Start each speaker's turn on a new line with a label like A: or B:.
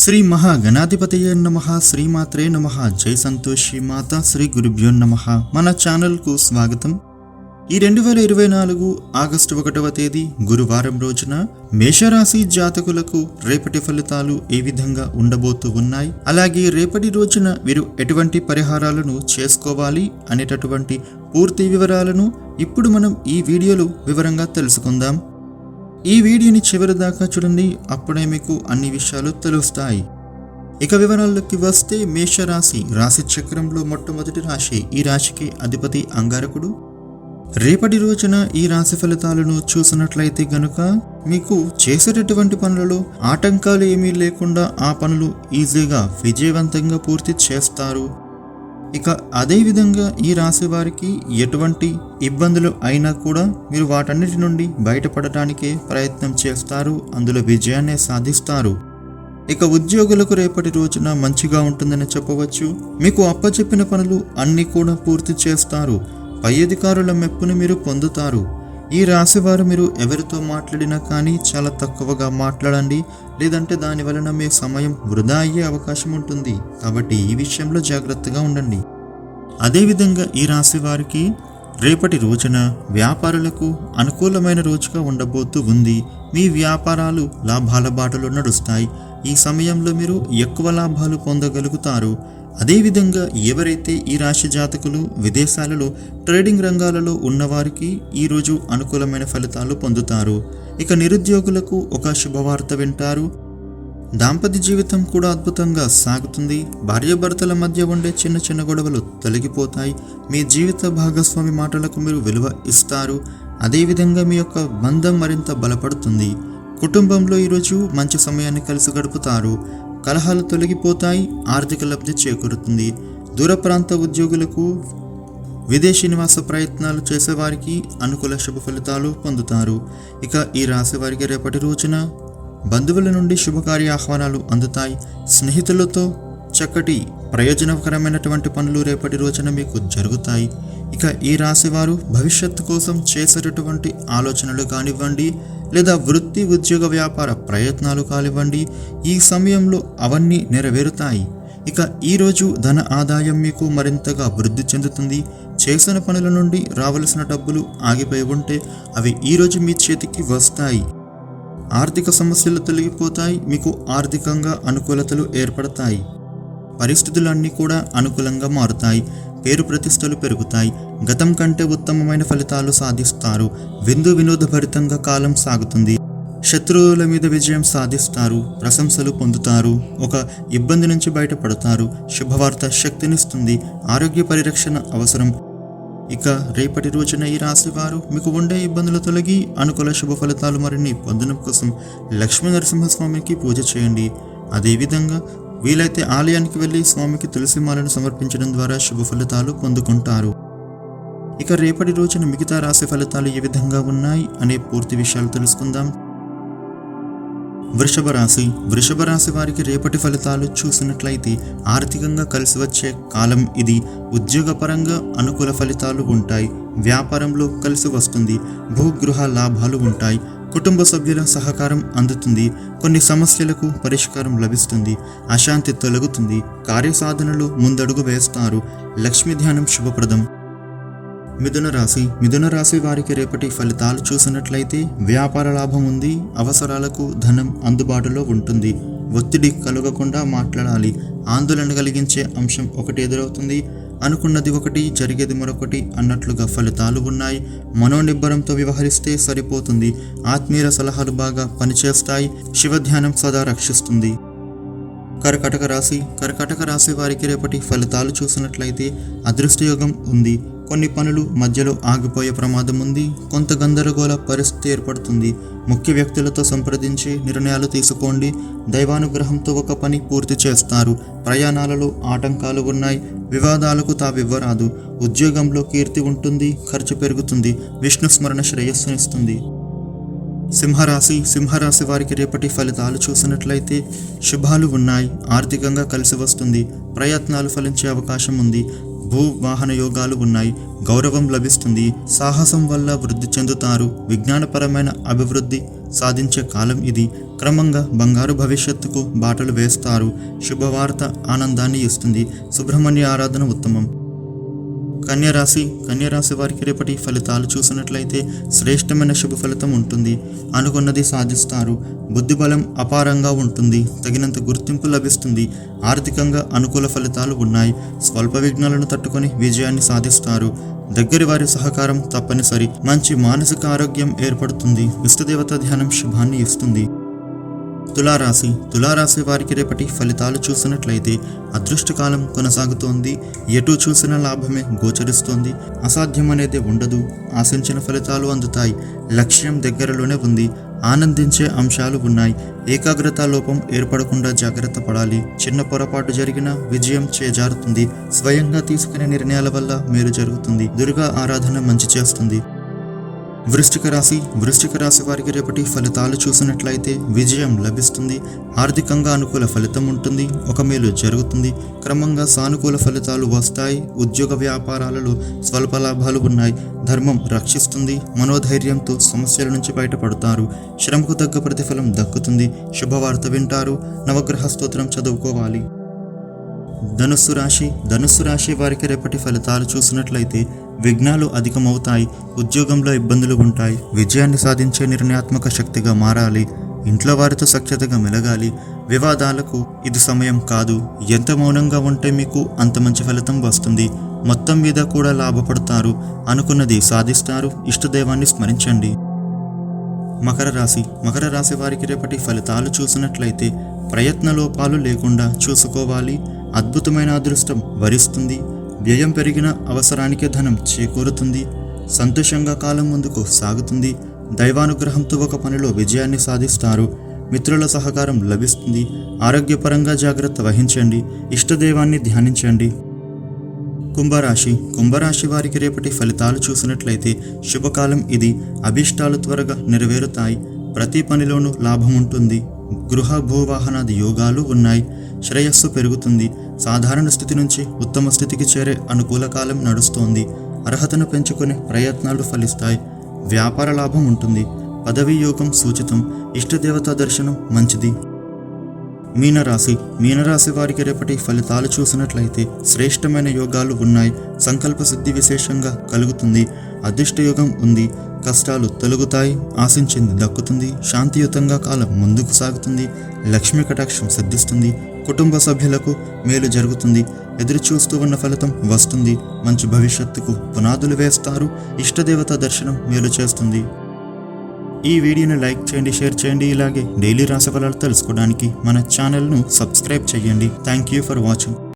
A: శ్రీ మహాగణాధిపతయ నమ శ్రీమాత్రే నమ జై సంతోషి మాత శ్రీ గురుభ్యో నమ. మన ఛానల్కు స్వాగతం. ఈ రెండు వేల ఇరవై నాలుగు ఆగస్టు ఒకటవ తేదీ గురువారం రోజున మేషరాశి జాతకులకు రేపటి ఫలితాలు ఏ విధంగా ఉండబోతూ ఉన్నాయి? అలాగే రేపటి రోజున వీరు ఎటువంటి పరిహారాలను చేసుకోవాలి అనేటటువంటి పూర్తి వివరాలను ఇప్పుడు మనం ఈ వీడియోలో వివరంగా తెలుసుకుందాం. ఈ వీడియోని చివరి దాకా చూడండి అప్పుడే మీకు అన్ని విషయాలు తెలుస్తాయి. ఇక వివరాల్లోకి వస్తే మేషరాశి. రాశి చక్రంలో మొట్టమొదటి రాశి. ఈ రాశికి అధిపతి అంగారకుడు. రేపటి రోజున ఈ రాశి ఫలితాలను చూసినట్లయితే గనుక మీకు చేసేటటువంటి పనులలో ఆటంకాలు ఏమీ లేకుండా ఆ పనులు ఈజీగా విజయవంతంగా పూర్తి చేస్తారు. ఇక అదేవిధంగా ఈ రాశి వారికి ఎటువంటి ఇబ్బందులు అయినా కూడా మీరు వాటన్నిటి నుండి బయటపడటానికే ప్రయత్నం చేస్తారు అందులో విజయాన్ని సాధిస్తారు. ఇక ఉద్యోగులకు రేపటి రోజున మంచిగా ఉంటుందని చెప్పవచ్చు. మీకు అప్పచెప్పిన పనులు అన్నీ కూడా పూర్తి చేస్తారు. పై అధికారుల మెప్పును మీరు పొందుతారు. ఈ రాశివారు మీరు ఎవరితో మాట్లాడినా కానీ చాలా తక్కువగా మాట్లాడండి లేదంటే దాని వలన మీ సమయం వృధా అయ్యే అవకాశం ఉంటుంది. కాబట్టి ఈ విషయంలో జాగ్రత్తగా ఉండండి. అదేవిధంగా ఈ రాశి వారికి రేపటి రోజున వ్యాపారులకు అనుకూలమైన రోజుగా ఉండబోతూ ఉంది. మీ వ్యాపారాలు లాభాల బాటలో నడుస్తాయి. ఈ సమయంలో మీరు ఎక్కువ లాభాలు పొందగలుగుతారు. అదేవిధంగా ఎవరైతే ఈ రాశి జాతకులు విదేశాలలో ట్రేడింగ్ రంగాలలో ఉన్నవారికి ఈరోజు అనుకూలమైన ఫలితాలు పొందుతారు. ఇక నిరుద్యోగులకు ఒక శుభవార్త వింటారు. దాంపత్య జీవితం కూడా అద్భుతంగా సాగుతుంది. భార్యాభర్తల మధ్య ఉండే చిన్న చిన్న గొడవలు తొలగిపోతాయి. మీ జీవిత భాగస్వామి మాటలకు మీరు విలువ ఇస్తారు. అదేవిధంగా మీ యొక్క బంధం మరింత బలపడుతుంది. కుటుంబంలో ఈరోజు మంచి సమయాన్ని కలిసి గడుపుతారు. కలహాలు తొలగిపోతాయి ఆర్థిక లబ్ధి చేకూరుతుంది. దూర ప్రాంత ఉద్యోగులకు విదేశీ నివాస ప్రయత్నాలు చేసేవారికి అనుకూల శుభ ఫలితాలు పొందుతారు. ఇక ఈ రాశి వారికి రేపటి రోజున బంధువుల నుండి శుభకార్య ఆహ్వానాలు అందుతాయి. స్నేహితులతో చక్కటి ప్రయోజనకరమైనటువంటి పనులు రేపటి రోజున మీకు జరుగుతాయి. ఇక ఈ రాశి వారు భవిష్యత్తు కోసం చేసేటటువంటి ఆలోచనలు కానివ్వండి లేదా వృత్తి ఉద్యోగ వ్యాపార ప్రయత్నాలు కానివ్వండి ఈ సమయంలో అవన్నీ నెరవేరుతాయి. ఇక ఈరోజు ధన ఆదాయం మీకు మరింతగా వృద్ధి చెందుతుంది. చేసిన పనుల నుండి రావలసిన డబ్బులు ఆగిపోయి ఉంటే అవి ఈరోజు మీ చేతికి వస్తాయి. ఆర్థిక సమస్యలు తొలగిపోతాయి. మీకు ఆర్థికంగా అనుకూలతలు ఏర్పడతాయి. పరిస్థితులన్నీ కూడా అనుకూలంగా మారుతాయి. పేరు ప్రతిష్టలు పెరుగుతాయి. గతం కంటే ఉత్తమమైన ఫలితాలు సాధిస్తారు. విందు వినోదభరితంగా కాలం సాగుతుంది. శత్రువుల మీద విజయం సాధిస్తారు. ప్రశంసలు పొందుతారు. ఒక ఇబ్బంది నుంచి బయటపడతారు. శుభవార్త శక్తినిస్తుంది. ఆరోగ్య పరిరక్షణ అవసరం. ఇక రేపటి రోజున ఈ రాశి వారు మీకు ఉండే ఇబ్బందులు తొలగి అనుకూల శుభ ఫలితాలు మరిన్ని పొందడం కోసం లక్ష్మీ నరసింహస్వామికి పూజ చేయండి. అదేవిధంగా వీలైతే ఆలయానికి వెళ్ళి స్వామికి తులసిమాలను సమర్పించడం ద్వారా శుభ ఫలితాలు పొందుకుంటారు. ఇక రేపటి రోజున మిగతా రాశి ఫలితాలు ఏ విధంగా ఉన్నాయి అనే పూర్తి విషయాలు తెలుసుకుందాం. వృషభ రాశి. వృషభ రాశి వారికి రేపటి ఫలితాలు చూసినట్లయితే ఆర్థికంగా కలిసి వచ్చే కాలం ఇది. ఉద్యోగపరంగా అనుకూల ఫలితాలు ఉంటాయి. వ్యాపారంలో కలిసి వస్తుంది. భూగృహ లాభాలు ఉంటాయి. కుటుంబ సభ్యుల సహకారం అందుతుంది కొన్ని సమస్యలకు పరిష్కారం లభిస్తుంది అశాంతి తొలగుతుంది కార్యసాధనలో ముందడుగు వేస్తారు. లక్ష్మీ ధ్యానం శుభప్రదం. మిథున రాశి. మిథున రాశి వారికి రేపటి ఫలితాలు చూసినట్లయితే వ్యాపార లాభం ఉంది అవసరాలకు ధనం అందుబాటులో ఉంటుంది. ఒత్తిడి కలగకుండా మాట్లాడాలి. ఆందోళన కలిగించే అంశం ఒకటి ఎదురవుతుంది. అనుకున్నది ఒకటి జరిగేది మరొకటి అన్నట్లుగా ఫలితాలు ఉన్నాయి. మనోనిబ్బరంతో వ్యవహరిస్తే సరిపోతుంది. ఆత్మీయ సలహాలు బాగా పనిచేస్తాయి. శివధ్యానం సదా రక్షిస్తుంది. కర్కటక రాశి. కర్కటక రాశి వారికి రేపటి ఫలితాలు చూసినట్లయితే అదృష్టయోగం ఉంది. కొన్ని పనులు మధ్యలో ఆగిపోయే ప్రమాదం ఉంది. కొంత గందరగోళ పరిస్థితి ఏర్పడుతుంది. ముఖ్య వ్యక్తులతో సంప్రదించి నిర్ణయాలు తీసుకోండి. దైవానుగ్రహంతో ఒక పని పూర్తి చేస్తారు. ప్రయాణాలలో ఆటంకాలు ఉన్నాయి. వివాదాలకు తావివ్వరాదు. ఉద్యోగంలో కీర్తి ఉంటుంది. ఖర్చు పెరుగుతుంది. విష్ణు స్మరణ శ్రేయస్సునిస్తుంది సింహరాశి సింహరాశి వారికి రేపటి ఫలితాలు చూసినట్లయితే శుభాలు ఉన్నాయి. ఆర్థికంగా కలిసి వస్తుంది. ప్రయత్నాలు ఫలించే అవకాశం ఉంది. భూ వాహన యోగాలు ఉన్నాయి. గౌరవం లభిస్తుంది. సాహసం వల్ల వృద్ధి చెందుతారు. విజ్ఞానపరమైన అభివృద్ధి సాధించే కాలం ఇది. క్రమంగా బంగారు భవిష్యత్తుకు బాటలు వేస్తారు. శుభవార్త ఆనందాన్ని ఇస్తుంది. సుబ్రహ్మణ్య ఆరాధన ఉత్తమం. కన్యరాశి కన్యరాశి వారికి రేపటి ఫలితాలు చూసినట్లయితే శ్రేష్టమైన శుభ ఫలితం ఉంటుంది. అనుకున్నది సాధిస్తారు. బుద్ధిబలం అపారంగా ఉంటుంది. తగినంత గుర్తింపు లభిస్తుంది. ఆర్థికంగా అనుకూల ఫలితాలు ఉన్నాయి. స్వల్ప విఘ్నాలను తట్టుకొని విజయాన్ని సాధిస్తారు. దగ్గరి వారి సహకారం తప్పనిసరి. మంచి మానసిక ఆరోగ్యం ఏర్పడుతుంది. ఇష్టదేవత ధ్యానం శుభాన్ని ఇస్తుంది. తులారాశి. తులారాశి వారికి రేపటి ఫలితాలు చూసినట్లయితే అదృష్టకాలం కొనసాగుతోంది. ఎటు చూసిన లాభమే గోచరిస్తోంది. అసాధ్యం అనేది ఉండదు. ఆశించిన ఫలితాలు అందుతాయి. లక్ష్యం దగ్గరలోనే ఉంది. ఆనందించే అంశాలు ఉన్నాయి. ఏకాగ్రత లోపం ఏర్పడకుండా జాగ్రత్త పడాలి. చిన్న పొరపాటు జరిగినా విజయం చేజారుతుంది. స్వయంగా తీసుకునే నిర్ణయాల వల్ల మేలు జరుగుతుంది. దుర్గా ఆరాధన మంచి చేస్తుంది. వృశ్చిక రాశి వృశ్చిక రాశి వారికి రేపటి ఫలితాలు చూసినట్లయితే విజయం లభిస్తుంది. ఆర్థికంగా అనుకూల ఫలితం ఉంటుంది. ఒక మేలు జరుగుతుంది. క్రమంగా సానుకూల ఫలితాలు వస్తాయి. ఉద్యోగ వ్యాపారాలలో స్వల్ప లాభాలు ఉన్నాయి. ధర్మం రక్షిస్తుంది. మనోధైర్యంతో సమస్యల నుంచి బయటపడతారు. శ్రమకు తగ్గ ప్రతిఫలం దక్కుతుంది. శుభవార్త వింటారు. నవగ్రహ స్తోత్రం చదువుకోవాలి. ధనుస్సు రాశి ధనుస్సు రాశి వారికి రేపటి ఫలితాలు చూసినట్లయితే విఘ్నాలు అధికమవుతాయి ఉద్యోగంలో ఇబ్బందులు ఉంటాయి విజయాన్ని సాధించే నిర్ణయాత్మక శక్తిగా మారాలి ఇంట్లో వారితో సఖ్యతగా మెలగాలి. వివాదాలకు ఇది సమయం కాదు. ఎంత మౌనంగా ఉంటే మీకు అంత మంచి ఫలితం వస్తుంది. మొత్తం మీద కూడా లాభపడతారు. అనుకున్నది సాధిస్తారు. ఇష్టదైవాన్ని స్మరించండి. మకర రాశి. మకర రాశి వారికి రేపటి ఫలితాలు చూసినట్లయితే ప్రయత్న లోపాలు లేకుండా చూసుకోవాలి. అద్భుతమైన అదృష్టం వరిస్తుంది. వ్యయం పెరిగిన అవసరానికి ధనం చేకూరుతుంది సంతోషంగా కాలం ముందుకు సాగుతుంది. దైవానుగ్రహంతో ఒక పనిలో విజయాన్ని సాధిస్తారు. మిత్రుల సహకారం లభిస్తుంది. ఆరోగ్యపరంగా జాగ్రత్త వహించండి. ఇష్టదైవాన్ని ధ్యానించండి. కుంభరాశి. కుంభరాశి వారికి రేపటి ఫలితాలు చూసినట్లయితే శుభకాలం ఇది. అభిష్టాలు త్వరగా నెరవేరుతాయి. ప్రతి పనిలోనూ లాభం ఉంటుంది. గృహ భూవాహనాది యోగాలు ఉన్నాయి. శ్రేయస్సు పెరుగుతుంది. సాధారణ స్థితి నుంచి ఉత్తమ స్థితికి చేరే అనుకూల కాలం నడుస్తోంది. అర్హతను పెంచుకునే ప్రయత్నాలు ఫలిస్తాయి. వ్యాపార లాభం ఉంటుంది. పదవీ యోగం సూచితం. ఇష్టదేవతా దర్శనం మంచిది. మీనరాశి. మీనరాశి వారికి రేపటి ఫలితాలు చూసినట్లయితే శ్రేష్టమైన యోగాలు ఉన్నాయి. సంకల్ప సిద్ధి విశేషంగా కలుగుతుంది. అదృష్ట యోగం ఉంది. కష్టాలు తొలగుతాయి ఆశించింది దక్కుతుంది శాంతియుతంగా కాలం ముందుకు సాగుతుంది లక్ష్మీ కటాక్షం సిద్ధిస్తుంది కుటుంబ సభ్యులకు మేలు జరుగుతుంది ఎదురు చూస్తూ ఉన్న ఫలితం వస్తుంది మంచి భవిష్యత్తుకు పునాదులు వేస్తారు ఇష్టదేవత దర్శనం మేలు చేస్తుంది. ఈ వీడియోని లైక్ చేయండి షేర్ చేయండి ఇలాగే డైలీ రాశి ఫలాలు తెలుసుకోవడానికి మన ఛానల్ను సబ్స్క్రైబ్ చేయండి. Thank you for watching.